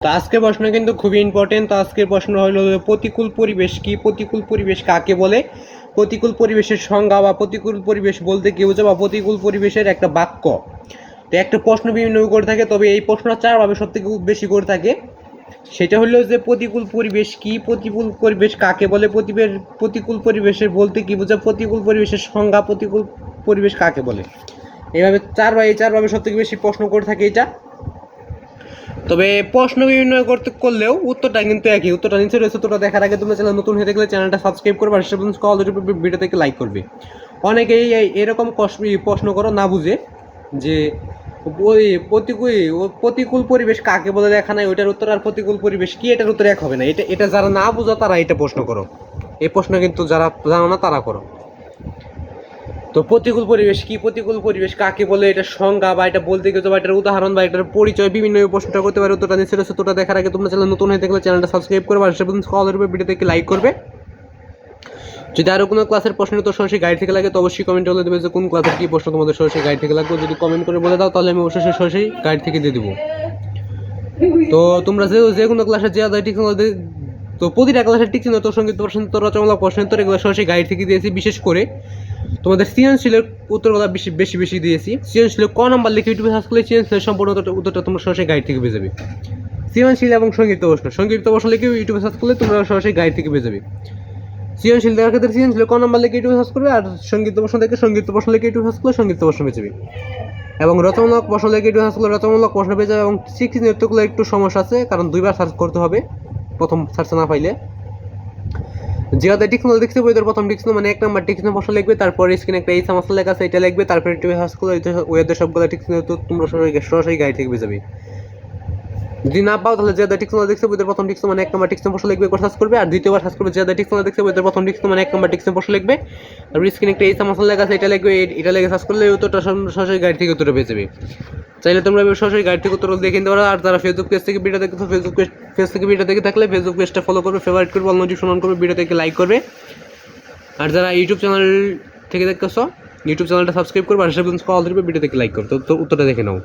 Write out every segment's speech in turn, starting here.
তো আজকের প্রশ্ন কিন্তু খুবই ইম্পর্টেন্ট তো আজকের প্রশ্ন হলো প্রতিকূল পরিবেশ কি? প্রতিকূল পরিবেশ কাকে বলে? প্রতিকূল পরিবেশের সংজ্ঞা বা প্রতিকূল পরিবেশ বলতে কি বোঝো বা প্রতিকূল পরিবেশের একটা বাক্য? তো একটা প্রশ্ন বিভিন্ন করে থাকে, তবে এই প্রশ্ন চারভাবে সব থেকে বেশি করে থাকে। সেটা হলো যে প্রতিকূল পরিবেশ কি? প্রতিকূল পরিবেশ কাকে বলে? প্রতিবেশ, প্রতিকূল পরিবেশের বলতে কি বোঝায়? প্রতিকূল পরিবেশের সংজ্ঞা, প্রতিকূল পরিবেশ কাকে বলে? এইভাবে চারবার এই চারভাবে সব থেকে বেশি প্রশ্ন করে থাকে এটা। তবে প্রশ্ন বিভিন্ন করতে করলেও উত্তরটা কিন্তু একই। উত্তরটা নিচে রয়েছে, উত্তরটা দেখার আগে তোমরা চ্যানেল নতুন হয়ে থাকলে চ্যানেলটা সাবস্ক্রাইব করবে আর সেভেন কল ভিডিও থেকে লাইক করবে। অনেকেই এরকম প্রশ্ন করো না বুঝে যে ওই প্রতিকূল প্রতিকূল পরিবেশ কাকে বলে দেখা নাই, ওইটার উত্তর আর প্রতিকূল পরিবেশ কি, এটার উত্তর এক হবে না। এটা এটা যারা না বুঝো তারা এটা প্রশ্ন করো। এই প্রশ্ন কিন্তু যারা জানো না তারা করো। তো প্রতিকূল পরিবেশ কি প্রতিকূল পরিবেশ? কাকে বলে এটা সংজ্ঞা বা এটা বলতে গেলে বা এটার উদাহরণ বা এটার পরিচয় বিভিন্ন প্রশ্নটা করতে পারে, উত্তরটা নিচে রয়েছে। উত্তরটা দেখার আগে তোমরা চ্যানেল নতুন হয়ে থাকলে চ্যানেলটা সাবস্ক্রাইব করবে আর সেভেন কল করবে ভিডিওতে লাইক করবে। যদি আরও কোনো ক্লাসের প্রশ্ন তো সরাসরি গাইড থেকে লাগে তো অবশ্যই কমেন্ট বলে দেবে যে কোন ক্লাসের কী প্রশ্ন তোমাদের সরাসরি গাইড থেকে লাগবে। যদি কমেন্ট করে বলে দাও তাহলে আমি অবশ্যই সরাসরি গাইড থেকে দিয়ে দেবো। তো তোমরা যে যে কোনো ক্লাসে যে আদায় ঠিক তো প্রতিটা ক্লাসের ঠিক ছিল তো সংগীত প্রশ্ন তো রচনামূলক প্রশ্ন উত্তর এগুলো সরাসরি গাইড থেকে দিয়েছি। বিশেষ করে তোমাদের সৃজনশীলের উত্তরগুলো বেশি বেশি বেশি দিয়েছি। সৃজনশীলের ক নাম্বার লিখে ইউটিউবে সার্চ করলে সৃজনশীলের সম্পূর্ণ উত্তরটা- তোমরা সরাসরি গাইড থেকে পেয়ে যাবে। সৃজনশীল এবং সংগীত প্রশ্ন। সংগীত প্রশ্ন লিখে ইউটিউবে সার্চ করলে তোমরা সরাসরি গাইড থেকে পেয়ে যাবে। সৃজনশীল দেওয়ার ক্ষেত্রে সৃজনশীল ক নাম্বার লিখে ইউটিউবে সার্চ করবে আর সংগীত প্রশ্ন থেকে সংগীত প্রশ্ন লিখে ইউটিউবে সার্চ করলে সংগীত প্রশ্ন পেয়ে যাবে। এবং রচনামূলক প্রশ্ন লিখে ইউটিউবে সার্চ করলে রচনামূলক প্রশ্ন পেয়ে যাবে এবং শিক্ষিত নৃত্যগুলো একটু সমস্যা আছে, কারণ দুইবার সার্চ করতে হবে, প্রথম সার্চ না পাইলে। যেহেতু ডিকশনারি দেখতে বইদের প্রথম ডিকশনারি মানে এক নাম্বার ডিকশনারি ভাষা লিখবে, তারপরে স্ক্রিনে একটা এই সমস্যা লেখা আছে, এটা লিখবে, তারপরে একটু করলে ওয়েদের সবগুলো টিকনো তো তোমরা সরাসরি সরাসরি গাড়ি থেকে যাবে। যদি না পাও তাহলে যেটা টিক্স দেখছে বইদের প্রথম টিক্স মানে এক নম্বর টিক্স প্রশ্ন লিখবে সার্চ করবে, আর দ্বিতীয়বার সার্চ করবে যেটা টিক্স দেখছে বইদের প্রথম টিক্স মানে এক নম্বর টিক্স প্রশ্ন লিখবে। আর স্ক্রিনে একটা এই সমস্যা লেখা আছে, এটা লিখবে, এটা লিখে সার্চ করলে উত্তরটা সরাসরি গাইড থেকে উত্তর পেয়ে যাবে। চাইলে তোমরা সরাসরি গাইড থেকে উত্তর দেখে নিতে পারো, আর যারা ফেসবুক পেজ থেকে ভিডিও দেখছ ফেসবুক পেজ থেকে ভিডিও দেখে থাকলে ফেসবুক পেজটা ফলো করবে ফেভারিট করবে অল নোটিফিকেশন অন করবে ভিডিও থেকে লাইক করবে। আর যারা ইউটিউব চ্যানেল থেকে দেখতেছো ইউটিউব চ্যানেলটা সাবস্ক্রাইব করবে, আর সেভেন কল ভিডিও থেকে লাইক করবে তো উত্তরটা দেখে নাও।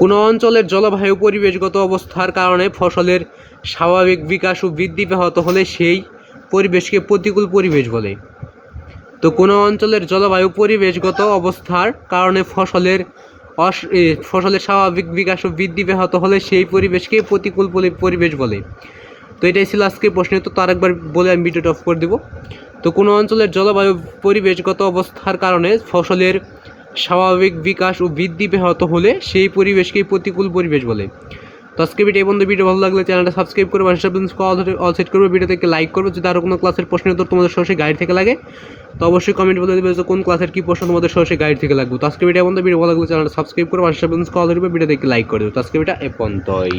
কোনো অঞ্চলের জলবায়ু পরিবেশগত অবস্থার কারণে ফসলের স্বাভাবিক বিকাশ ও বৃদ্ধি ব্যাহত হলে সেই পরিবেশকে প্রতিকূল পরিবেশ বলে। তো কোনো অঞ্চলের জলবায়ু পরিবেশগত অবস্থার কারণে ফসলের অস ফসলের স্বাভাবিক বিকাশ ও বৃদ্ধি ব্যাহত হলে সেই পরিবেশকে প্রতিকূল পরিবেশ বলে। তো এটাই ছিল আজকের প্রশ্নের তো তার একবার বলে আমি ভিডিওটা অফ করে দেবো। তো কোনো অঞ্চলের জলবায়ু পরিবেশগত অবস্থার কারণে ফসলের স্বাভাবিক বিকাশ ও বৃদ্ধি ব্যাহত হলে সেই পরিবেশকেই প্রতিকূল পরিবেশ বলে। তো আজকে ভিডিও বন্ধু ভিডিও ভালো লাগলে চ্যানেলটা সাবস্ক্রাইব করবে অল সেট করবে। ভিডিও থেকে লাইক করবে, যদি আরও কোনো ক্লাসের প্রশ্নের উত্তর তোমাদের সরাসরি গাইড থেকে লাগে, তো অবশ্যই কমেন্ট বলে দেবে যে কোন ক্লাসের কী প্রশ্ন তোমাদের সরাসরি গাইড থেকে লাগবে। তো আজকে ভিডিও বন্ধু ভিডিও ভালো লাগলে চ্যানেলটা সাবস্ক্রাইব করবে আর কল ধরবে ভিডিও থেকে লাইক করে দেবে তো আজকে ভিডিও এ পর্যন্তই।